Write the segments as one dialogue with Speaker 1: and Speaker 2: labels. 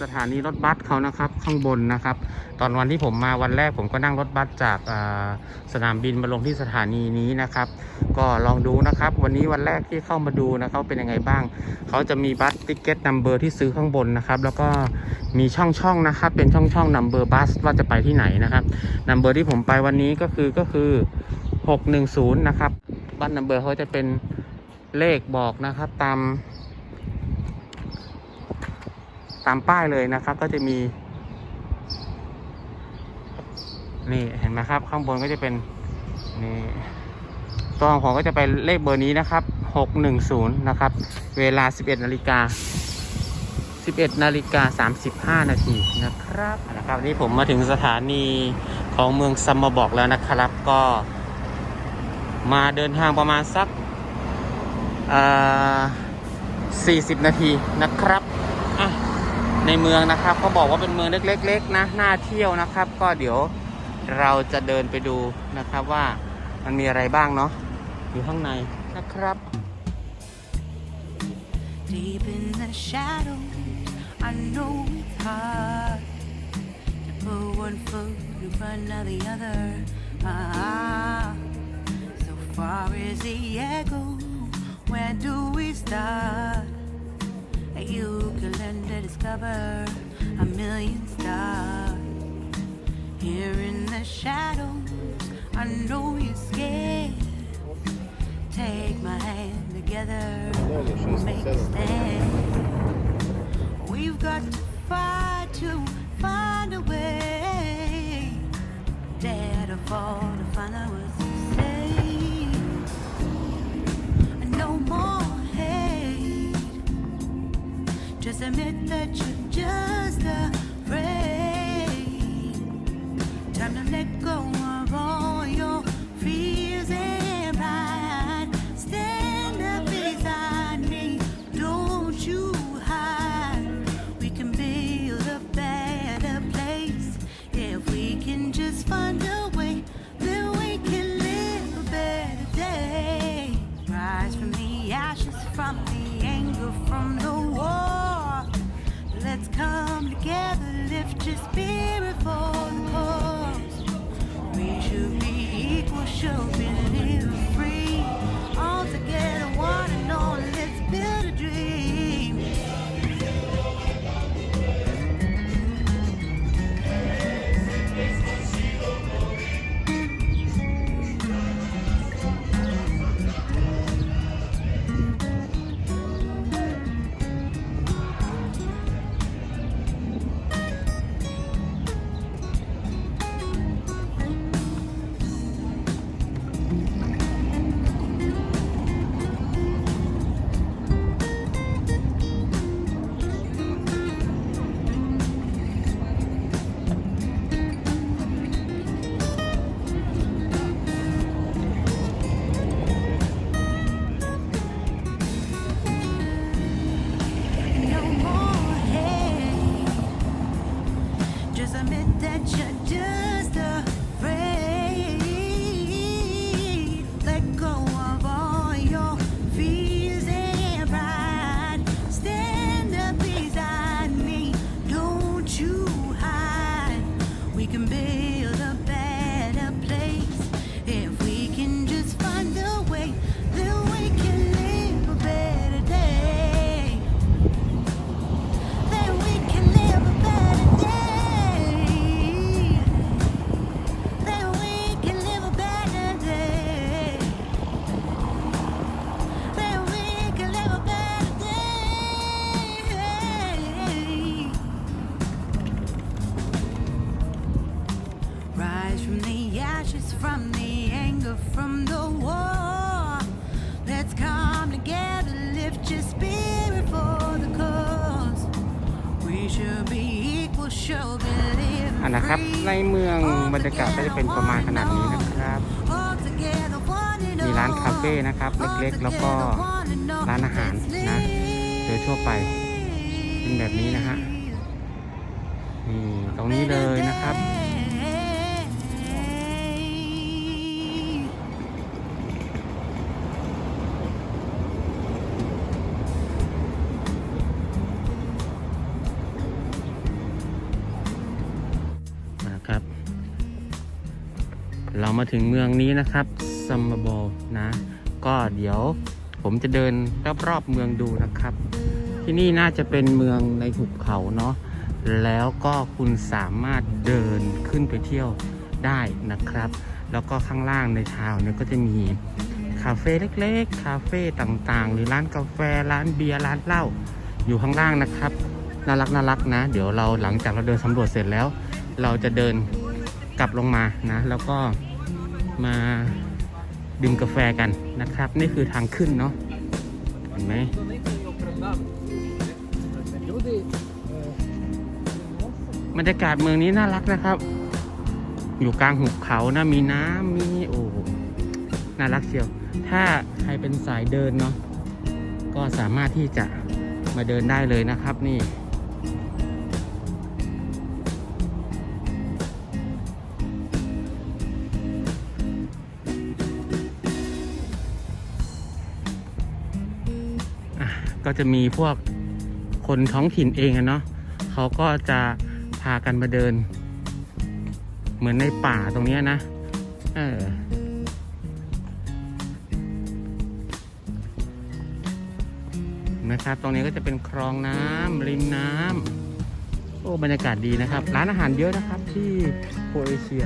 Speaker 1: สถานีรถบัสเขานะครับข้างบนนะครับ ตอนวันที่ผมมาวันแรกผมก็นั่งรถบัสจากสนามบินมาลงที่สถานีนี้นะครับ ก็ลองดูนะครับ วันนี้วันแรกที่เข้ามาดูนะครับเป็นยังไงบ้าง เขาจะมีบัสติเก็ตนัมเบอร์ที่ซื้อข้างบนนะครับ แล้วก็มีช่องช่องนะครับ เป็นช่องช่องนัมเบอร์บัสว่าจะไปที่ไหนนะครับนัมเบอร์ที่ผมไปวันนี้ก็คือก็คือ 610 นะครับบัสนัมเบอร์เขาจะเป็นเลขบอกนะครับตาม ตามป้ายเลยนะครับ ก็จะมี นี่เห็นไหมครับ ข้างบนก็จะเป็นนี่ตัวของผมก็จะเป็นเลขเบอร์นี้นะครับ 610 นะครับ เวลา 11นาฬิกา11นาฬิกา35 นาทีนะครับนะครับนี่ผมมาถึงสถานีของเมืองซัมมาบอกแล้วนะครับ ก็มาเดินทางประมาณสักอ่า40 นาทีนะครับ ในเมืองนะครับเขาบอกว่าเป็นเมืองเล็กๆๆนะน่าเที่ยวนะครับ ก็เดี๋ยวเราจะเดินไปดูนะครับว่ามันมีอะไรบ้างเนาะอยู่ข้างในนะครับ
Speaker 2: Deep in the shadows, I know it's hard to put one foot in front of the other. Ah, so far as the echo, where do we start? You can learn to discover a million stars. Here in the shadows, I know you're scared. Take my hand together, we'll make a stand. We've got to fight to find a way. Dare to fall to find out Just admit that you're just afraid. Time to let go should be equal, should from the ashes, from the anger, from the war. Let's come together, lift your spirit for the cause. We should be equal, should be living
Speaker 1: อะนะครับ ใน
Speaker 2: free.
Speaker 1: เมืองบรรยากาศก็จะเป็นประมาณขนาดนี้นะครับ
Speaker 2: All together, one and
Speaker 1: มีร้านคาเฟ่
Speaker 2: all.
Speaker 1: นะครับ
Speaker 2: All
Speaker 1: เล็กๆ แล้วก็
Speaker 2: together, one and all.
Speaker 1: ร้านอาหาร
Speaker 2: Let's
Speaker 1: นะ
Speaker 2: live.
Speaker 1: โดยทั่วไป เป็นแบบนี้นะฮะ นี่ ตรงนี้เลยนะครับ
Speaker 2: เเรา
Speaker 1: มาถึงเมืองนี้นะครับซัมมาบอลนะ ก็เดี๋ยวผมจะเดินรอบๆเมืองดูนะครับ ที่นี่น่าจะเป็นเมืองในหุบเขาเนาะแล้วก็คุณสามารถเดินขึ้นไปเที่ยวได้นะครับ แล้วก็ข้างล่างในทาวน์เนี่ยก็จะมีคาเฟ่เล็กๆ คาเฟ่ต่างๆ หรือร้านกาแฟ ร้านเบียร์ ร้านเหล้าอยู่ข้างล่างนะครับ น่ารักน่ารักนะ เดี๋ยวเราหลังจากเราเดินสำรวจเสร็จแล้ว เราจะเดินกลับลงมานะ แล้วก็ มาดื่มกาแฟกันนะครับ นี่คือทางขึ้นเนาะเห็นไหมบรรยากาศเมืองนี้น่ารักนะครับ อยู่กลางหุบเขานะมีน้ำมีโอ้น่ารักเชียว ถ้าใครเป็นสายเดินเนาะก็สามารถที่จะมาเดินได้เลยนะครับนี่ ก็จะมีพวกคนท้องถิ่นเองอะเนาะเขาก็จะพากันมาเดิน เหมือนในป่าตรงนี้นะเออนไหมครับ ตรงนี้ก็จะเป็นคลองน้ำริมน้ำโอ้บรรยากาศดีนะครับ ร้านอาหารเยอะนะครับที่โครเอเชีย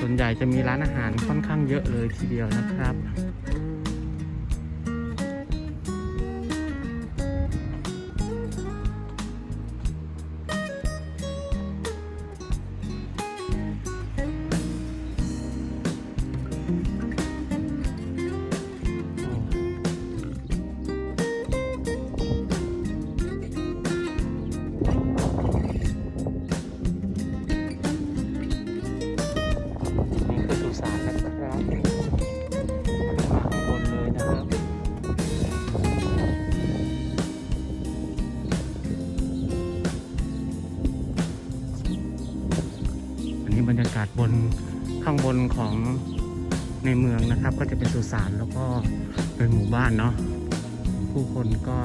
Speaker 1: ส่วนใหญ่จะมีร้านอาหารค่อนข้างเยอะเลยทีเดียวนะครับ ข้างบนของในเมืองนะครับ ก็จะเป็นสุสานแล้วก็เป็นหมู่บ้านเนาะผู้คนก็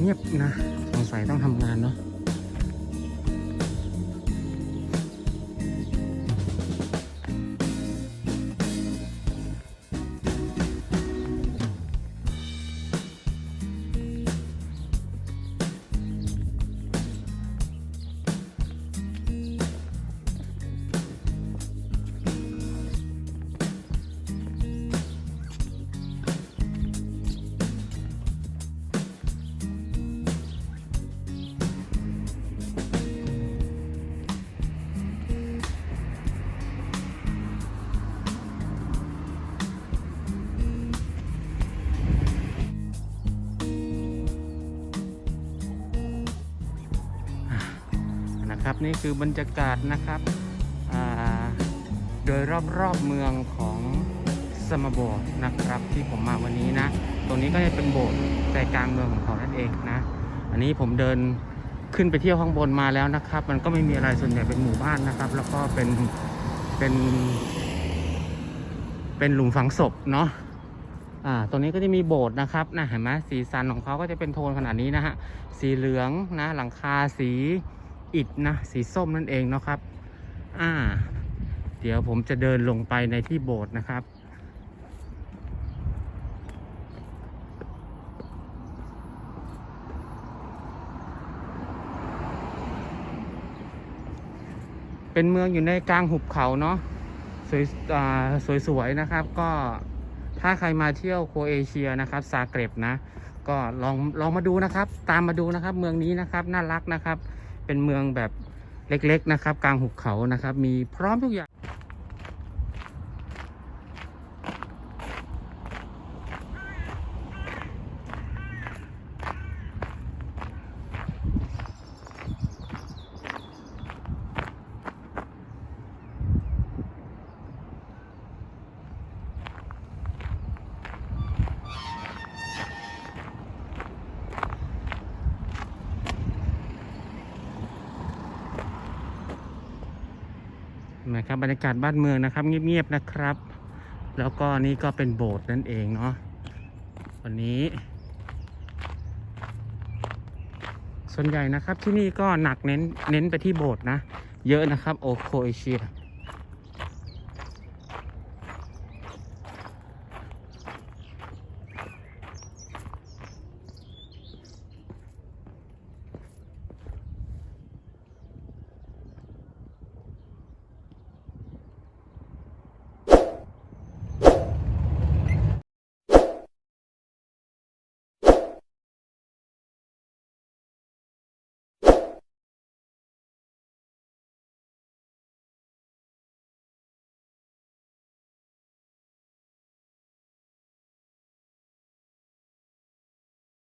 Speaker 1: เงียบนะ สงสัยต้องทำงานเนาะ นี่คือบรรยากาศนะครับโดยรอบๆเมืองของสมาโบนะครับที่ผมมาวันนี้นะ ตรงนี้ก็จะเป็นโบสถ์ใจกลางเมืองของเขานั่นเองนะ อันนี้ผมเดินขึ้นไปเที่ยวข้างบนมาแล้วนะครับ มันก็ไม่มีอะไรส่วนใหญ่เป็นหมู่บ้านนะครับ แล้วก็เป็นเป็นเป็นหลุมฝังศพเนาะอ่าตรงนี้ก็จะมีโบสถ์นะครับนะเห็นไหมสีสันของเขาก็จะเป็นโทนขนาดนี้นะฮะสีเหลืองนะหลังคาสี อิฐนะสีส้มนั่นเองเนาะครับ อ่า เดี๋ยวผมจะเดินลงไปในที่โบสถ์นะครับ เป็นเมืองอยู่ในกลางหุบเขาเนาะสวยอ่าสวยๆนะครับ ก็ถ้าใครมาเที่ยวโครเอเชียนะครับซาเกร็บนะ ก็ลองลองมาดูนะครับ ตามมาดูนะครับ เมืองนี้นะครับ น่ารักนะครับ เป็นเมืองแบบเล็กๆนะครับ กลางหุบเขานะครับ มีพร้อมทุกอย่าง นะครับบรรยากาศบ้านเมืองนะครับ เงียบๆนะครับ แล้วก็นี่ก็เป็นโบสถ์นั่นเองเนาะวันนี้ ส่วนใหญ่นะครับที่นี่ก็หนักเน้นเน้นไปที่โบสถ์นะ เยอะนะครับ โอโคเอเชีย